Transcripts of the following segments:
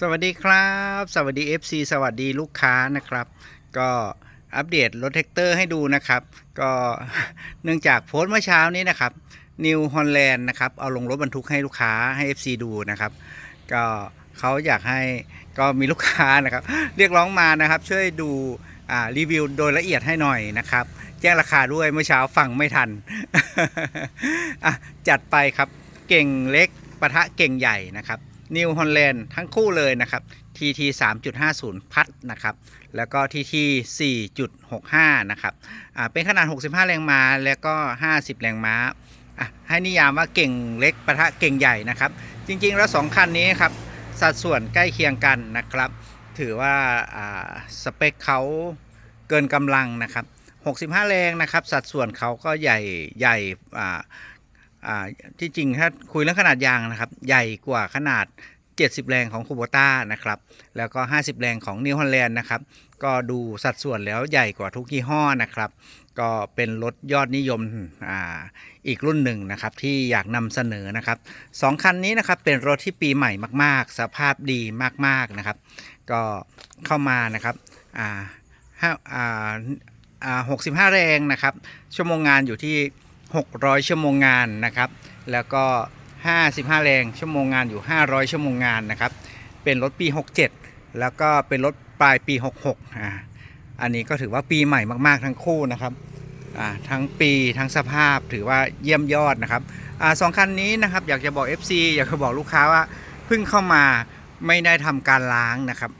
สวัสดีครับ สวัสดี FC สวัสดีลูกค้านะครับ ก็อัปเดตรถแท็กเตอร์ให้ดูนะครับ ก็เนื่องจากโพสต์เมื่อเช้านี้นะครับนิวฮอลแลนด์นะครับเอาลงรถบรรทุกให้ลูกค้าให้ FC ดูนะครับ ก็เขาอยากให้ก็มีลูกค้านะครับ เรียกร้องมานะครับ ช่วยดูรีวิวโดยละเอียดให้หน่อยนะครับ แจ้งราคาด้วยเมื่อเช้าฟังไม่ทันจัดไปครับเก่งเล็กปะทะเก่งใหญ่นะครับ นิวฮอลแลนด์ทั้งคู่เลยนะครับ TT 3.50 พัดนะครับ แล้วก็ TT 4.65 นะครับเป็นขนาด 65 แรงม้า แล้วก็ 50 แรงม้าให้นิยามว่าเก่งเล็กประทะเก่งใหญ่นะครับ จริงๆแล้ว 2 คันนี้ครับ สัดส่วนใกล้เคียงกันนะครับ ถือว่าสเปคเขาเกินกำลังนะครับ 65 แรงนะครับ สัดส่วนเขาก็ใหญ่ใหญ่ ที่จริงถ้าคุยเรื่องขนาดยางนะครับ ใหญ่กว่าขนาด 70 แรงของคูโบต้านะครับ แล้วก็ 50 แรงของนิวฮอลแลนด์นะครับ ก็ดูสัดส่วนแล้วใหญ่กว่าทุกยี่ห้อนะครับ ก็เป็นรถยอดนิยมออีกรุ่นหนึ่งนะครับ ที่อยากนำเสนอนะครับสองคันนี้นะครับเป็นรถที่ปีใหม่มาก ๆ สภาพดีมากๆนะครับ ก็เข้ามานะครับห้าหกสิบห้าแรงนะครับ ชั่วโมงงานอยู่ที่ 600 ชั่วโมงงานนะครับ แล้วก็ 55 แรงชั่วโมงงานอยู่ 500 ชั่วโมงงานนะครับ เป็นรถปี 67 แล้วก็เป็นรถปลายปี 66อ่าอันนี้ก็ถือว่าปีใหม่มากๆทั้งคู่นะครับอ่าทั้งปีทั้งสภาพถือว่าเยี่ยมยอดนะครับอ่าสองคันนี้นะครับอยากจะบอก FC อยากจะบอกลูกค้าว่าเพิ่งเข้ามาไม่ได้ทำการล้างนะครับ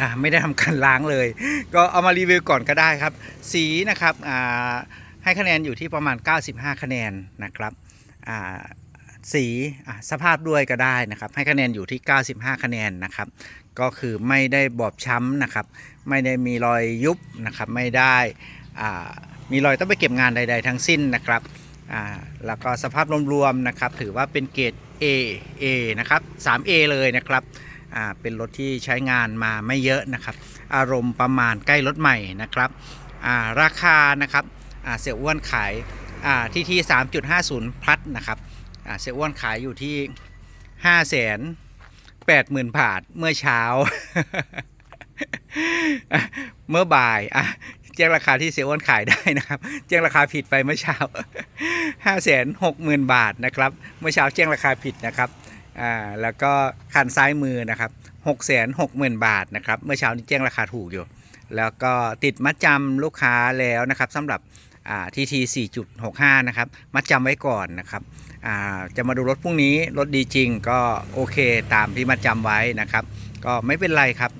อ่าไม่ได้ทำการล้างเลย ก็เอามารีวิวก่อนก็ได้ครับ สีนะครับอ่า ให้คะแนนอยู่ที่ประมาณ 95 คะแนนนะครับสีสภาพด้วยก็ได้นะครับ ให้คะแนนอยู่ที่ 95 คะแนนนะครับ ก็คือไม่ได้บอบช้ำนะครับ ไม่ได้มีรอยยุบนะครับ ไม่ได้มีรอยต้องไปเก็บงานใด ๆ ทั้งสิ้นนะครับแล้วก็สภาพรวมๆนะครับ ถือว่าเป็นเกรด A A นะครับ 3A เลยนะครับเป็นรถที่ใช้งานมาไม่เยอะนะครับ อารมณ์ประมาณใกล้รถใหม่นะครับราคานะครับ เสียอ้วนขายอ่ที่ที่ 3.50 พลัดนะครับเสียอ้วนขายอยู่ที่ห้าแสนแปดหมื่นบาทเมื่อเช้า เมื่อบ่ายอะแจ้งราคาที่เสียอ้วนขายได้นะครับ แจ้งราคาผิดไปเมื่อเช้าห้าแสนหกหมื่นบาทนะครับ เมื่อเช้าแจ้งราคาผิดนะครับอ่าแล้วก็คันซ้ายมือนะครับหกแสนหกหมื่นบาทนะครับ เมื่อเช้านี้แจ้งราคาถูกอยู่ แล้วก็ติดมัดจำลูกค้าแล้วนะครับสำหรับ อ่าทีที4.65นะครับ มัดจำไว้ก่อนนะครับจะมาดูรถพรุ่งนี้รถดีจริงก็โอเคตามที่มาจำไว้นะครับ ก็ไม่เป็นไรครับ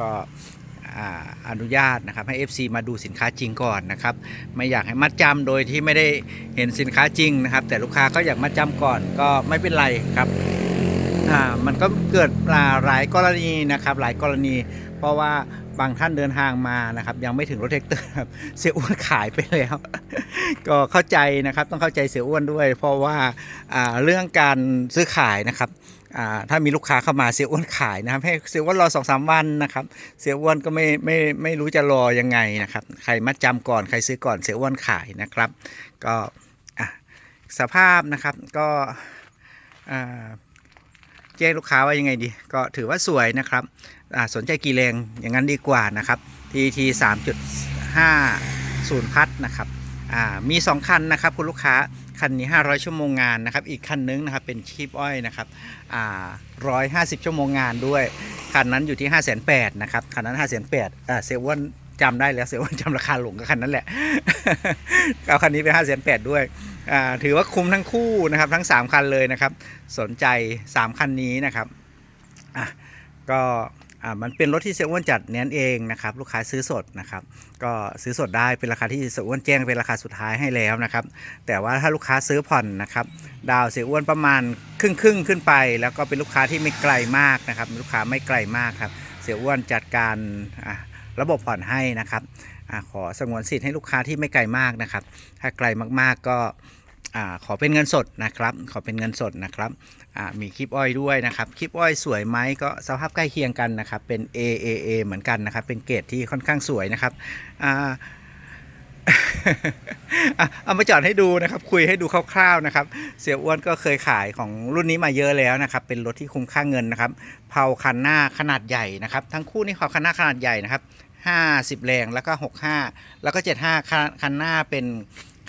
ก็ออนุญาตนะครับให้ FC มาดูสินค้าจริงก่อนนะครับไม่อยากให้มัดจำโดยที่ไม่ได้เห็นสินค้าจริงนะครับ แต่ลูกค้าก็อยากมัดจำก่อนก็ไม่เป็นไรครับมันก็เกิดหลายกรณีนะครับหลายกรณี เพราะว่า บางท่านเดินทางมานะครับ ยังไม่ถึงรถแท็กเตอร์ครับเสียอ้วนขายไปแล้ว ก็เข้าใจนะครับต้องเข้าใจเสียอ้วนด้วย เพราะว่าเรื่องการซื้อขายนะครับถ้ามีลูกค้าเข้ามาเสียอ้วนขายนะครับให้เสียอ้วนรอสองสามวันนะครับ เสียอ้วนก็ไม่ไม่ไม่รู้จะรอยังไงนะครับใครมัดจำก่อนใครซื้อก่อนเสียอ้วนขายนะครับ ก็สภาพนะครับก็อ่า แจ้งลูกค้าว่ายังไงดี ก็ถือว่าสวยนะครับสนใจกี่แรงอย่างนั้นดีกว่านะครับ TT 3.50 พัดนะครับมี 2 คันนะครับคุณลูกค้าคันนี้ 500 ชั่วโมงงานนะครับ อีกคันนึงนะครับเป็นชีพอ้อยนะครับอ่า150 ชั่วโมงงานด้วย คันนั้นอยู่ที่ 5 8 0 0 0นะครับคันนั้น 5 8 0 0 0เซเว่น จำได้แล้วเซเว่นจำราคาหลงกับคันนั้นแหละ เอาคันนี้เป็น5 8 0 0 0ด้วยถือว่าคุ้มทั้งคู่นะครับ ทั้ง 3 คันเลยนะครับ สนใจ 3 คันนี้นะครับอะก็มันเป็นรถที่เซเว่นจัดเน้นเองนะครับลูกค้าซื้อสดนะครับก็ซื้อสดได้เป็นราคาที่เสียอ้วนแจ้งเป็นราคาสุดท้ายให้แล้วนะครับแต่ว่าถ้าลูกค้าซื้อผ่อนนะครับดาวเสียอ้วนประมาณครึ่งครึ่งขึ้นไป แล้วก็เป็นลูกค้าที่ไม่ไกลมากนะครับลูกค้าไม่ไกลมากครับเสียอ้วนจัดการอะ ระบบผ่อนให้นะครับอขอสงวนสิทธิ์ให้ลูกค้าที่ไม่ไกลมากนะครับ ถ้าไกลมากๆก็ขอเป็นเงินสดนะครับ ขอเป็นเงินสดนะครับ มีคลิปอ้อยด้วยนะครับ คลิปอ้อยสวยไหมก็สภาพใกล้เคียงกันนะครับ เป็น AAA เหมือนกันนะครับ เป็นเกรดที่ค่อนข้างสวยนะครับ เอามาจอดให้ดูนะครับ คุยให้ดูคร่าวๆนะครับ เสียอ้วนก็เคยขายของรุ่นนี้มาเยอะแล้วนะครับ เป็นรถที่คุ้มค่าเงินนะครับ เผาคันหน้าขนาดใหญ่นะครับ ทั้งคู่นี่เผาคันหน้าขนาดใหญ่นะครับ 50 แรงแล้วก็65 แล้วก็ 75 คันคันหน้าเป็น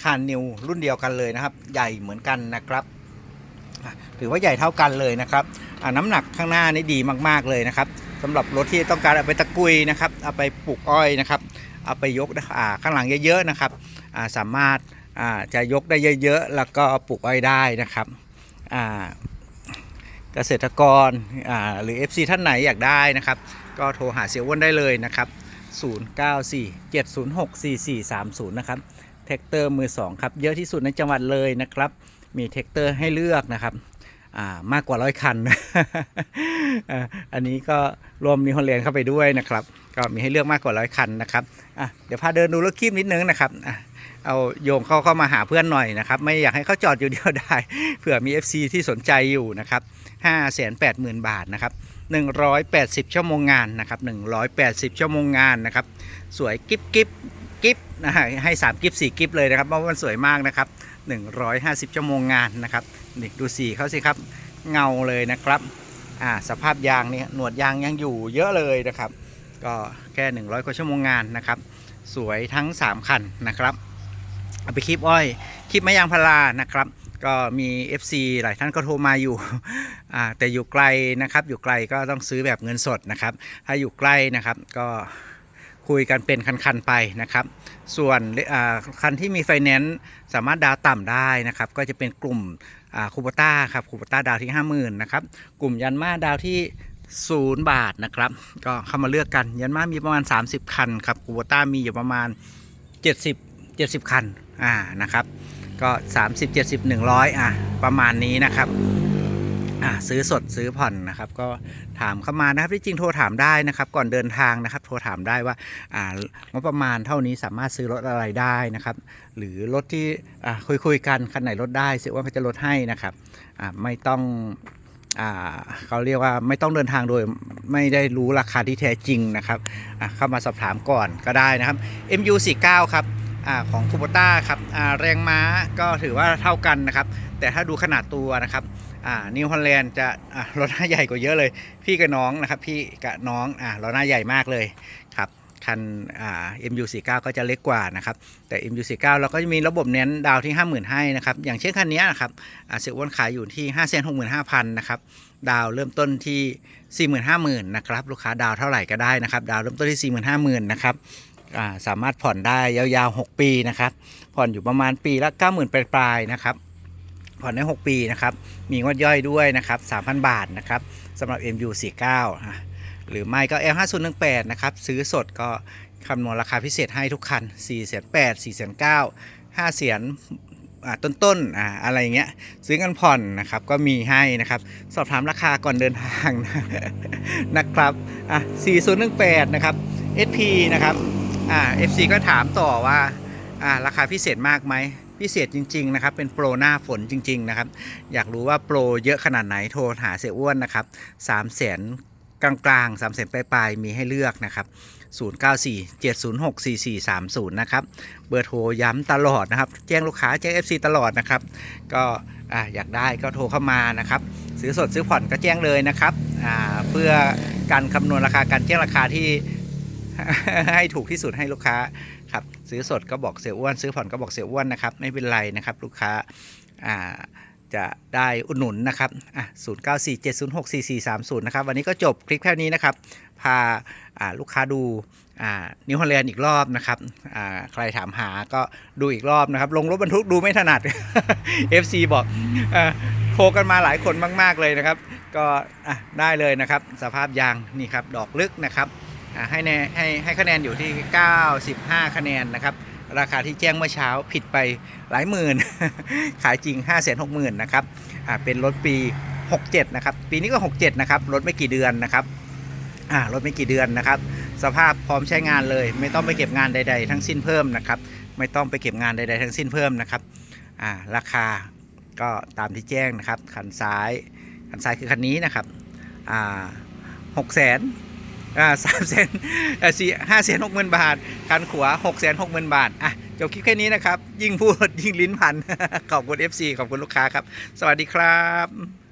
คันนิวรุ่นเดียวกันเลยนะครับ ใหญ่เหมือนกันนะครับถือว่าใหญ่เท่ากันเลยนะครับน้ำหนักข้างหน้านี่ดีมากๆเลยนะครับสำหรับรถที่ต้องการเอาไปตะกุยนะครับ เอาไปปลูกอ้อยนะครับ เอาไปยกข้างหลังเยอะๆนะครับสามารถจะยกได้เยอะๆ แล้วก็ปลูกอ้อยได้นะครับเกษตรกรหรือ FC ท่านไหนอยากได้นะครับ ก็โทรหาเสียอ้วนได้เลยนะครับ 0947064430 นะครับแท็กเตอร์มือ2ครับเยอะที่สุดในจังหวัดเลยนะครับ มีแท็กเตอร์ให้เลือกนะครับามากกว่าร้อยคัน อันนี้ก็รวมนิฮอลแลนด์เข้าไปด้วยนะครับ ก็มีให้เลือกมากกว่าร้อยคันนะครับอะเดี๋ยวพาเดินดูรถคีบนิดนึงนะครับอะเอาโยงเข้าเข้ามาหาเพื่อนหน่อยนะครับ ไม่อยากให้เขาจอดอยู่เดียวได้เผื่อมี FC ที่สนใจอยู่นะครับ580,000 บาทนะครับ180 ชั่วโมงงานนะครับ180 ชั่วโมงงานนะครับ สวยกิฟกิฟกิฟนะฮะให้ 3 กิฟ4กิฟเลยนะครับเพราะมันสวยมากนะครับ150 ชั่วโมงงานนะครับนี่ดูสีเขาสิครับเงาเลยนะครับอ่าสภาพยางเนี่ยหนวดยางยังอยู่เยอะเลยนะครับ ก็แค่ 100กว่าชั่วโมงงานนะครับ สวยทั้ง 3 คันนะครับเอาไปคลิปอ้อยคลิปไม้ยางพารานะครับ ก็มี FC หลายท่านก็โทรมาอยู่แต่อยู่ไกลนะครับอยู่ไกลก็ต้องซื้อแบบเงินสดนะครับ ถ้าอยู่ใกล้นะครับก็คุยกันเป็นคัน ๆ ไปนะครับ ส่วนคันที่มีไฟแนนซ์สามารถดาวต่ำได้นะครับ ก็จะเป็นกลุ่มคูปต้าครับคูปต้าดาวที่ 50,000นะครับ กลุ่มยันมาดาวที่ 0บาทนะครับ ก็เข้ามาเลือกกันยันมามีประมาณ 30 คันครับคูปต้ามีอยู่ประมาณ 70 70 คันอ่านะครับก็ 30 70 100อะประมาณนี้นะครับอ่าซื้อสดซื้อผ่อนนะครับ ก็ถามเข้ามานะครับที่จริงโทรถามได้นะครับ ก่อนเดินทางนะครับ โทรถามได้ว่าอ่างบประมาณเท่านี้สามารถซื้อรถอะไรได้นะครับ หรือรถที่อ่าคุยคุยกันคันไหนลดได้เสียว่าเขาจะลดให้นะครับอ่าไม่ต้อง เขาเรียกว่าไม่ต้องเดินทางโดยไม่ได้รู้ราคาที่แท้จริงนะครับเข้ามาสอบถามก่อนก็ได้นะครับ MU49 ครับอของคูโบต้าครับแรงม้าก็ถือว่าเท่ากันนะครับ แต่ถ้าดูขนาดตัวนะครับนิวฮอลแลนด์จะรถหน้าใหญ่กว่าเยอะเลย พี่กับน้องนะครับ พี่กับน้องอรถหน้าใหญ่มากเลยครับ คันอ่า MU49 ก็จะเล็กกว่านะครับ แต่ MU49 เราก็จะมีระบบเน้นดาวที่ 50,000 ให้นะครับ อย่างเช่นคันนี้นะครับอ่าเสียอ้วนขายอยู่ที่ 5 6 5 0 0 0 นะครับ ดาวเริ่มต้นที่ 45,000 นะครับ ลูกค้าดาวเท่าไหร่ก็ได้นะครับ ดาวเริ่มต้นที่ 45,000 นะครับสามารถผ่อนได้ยาวๆ 6 ปีนะครับ ผ่อนอยู่ประมาณปีละ 90,000 ปลายๆ นะครับผ่อนได้ 6 ปีนะครับ มีงวดย่อยด้วยนะครับ 3,000 บาทนะครับสำหรับ MU49 หรือไม่ก็ L5018 นะครับซื้อสดก็คำนวณราคาพิเศษให้ทุกคัน 4 8 0 0 0 4 9 0 0 5เสียนอ่าต้นๆออะไรอย่างเงี้ยซื้อกันผ่อนนะครับก็มีให้นะครับ สอบถามราคาก่อนเดินทางนะนะครับอะ4018 นะครับ SP นะครับอ่า FC ก็ถามต่อว่าอ่าราคาพิเศษมากไหมพิเศษจริง ๆ นะครับ เป็นโปรหน้าฝนจริง ๆ นะครับ อยากรู้ว่าโปรเยอะขนาดไหนโทรหาเสียอ้วนนะครับ3 0 0 0 0 กลางๆ3 0 0 0 0 0ปลายๆมีให้เลือกนะครับ 0947064430 นะครับเบอร์โทรย้ำตลอดนะครับ แจ้งลูกค้าแจ้ง FC ตลอดนะครับ ก็ออยากได้ก็โทรเข้ามานะครับ ซื้อสดซื้อผ่อนก็แจ้งเลยนะครับเพื่อการคำนวณราคาการแจ้งราคาที่ให้ถูกที่สุดให้ลูกค้าครับซื้อสดก็บอกเสียอ้วน ซื้อผ่อนก็บอกเสียอ้วนนะครับ ไม่เป็นไรนะครับ ลูกค้าอ่า จะได้อุดหนุนนะครับอะ0947064430นะครับ วันนี้ก็จบคลิปแค่นี้นะครับ พาอ่าลูกค้าดูอ่านิวฮอลแลนด์อีกรอบนะครับอ่าใครถามหาก็ดูอีกรอบนะครับ ลงรถบรรทุกดูไม่ถนัด FC บอกอ่อโทรกันมาหลายคนมาก ๆ เลยนะครับ ก็อะได้เลยนะครับ สภาพยางนี่ครับ ดอกลึกนะครับอะให้แนให้ให้คะแนนอยู่ที่ 95 คะแนนนะครับ ราคาที่แจ้งเมื่อเช้าผิดไปหลายหมื่น ขายจริง 5 6 0 0 0 0นะครับอ่าเป็นรถปี 67 นะครับ ปีนี้ก็ 67 นะครับ รถไม่กี่เดือนนะครับอ่ารถไม่กี่เดือนนะครับ สภาพพร้อมใช้งานเลย ไม่ต้องไปเก็บงานใด ๆ ทั้งสิ้นเพิ่มนะครับ ไม่ต้องไปเก็บงานใด ๆ ทั้งสิ้นเพิ่มนะครับอ่าราคาก็ตามที่แจ้งนะครับคันซ้ายคันซ้ายคือคันนี้นะครับอ่าหกแสน อ่าสามแสนอ่าสี่ห้าแสนหกหมื่นบาท คันขวาหกแสนหกหมื่นบาท อะ จบคลิปแค่นี้นะครับ ยิ่งพูดยิ่งลิ้นพัน ขอบคุณ FC ขอบคุณลูกค้าครับ สวัสดีครับ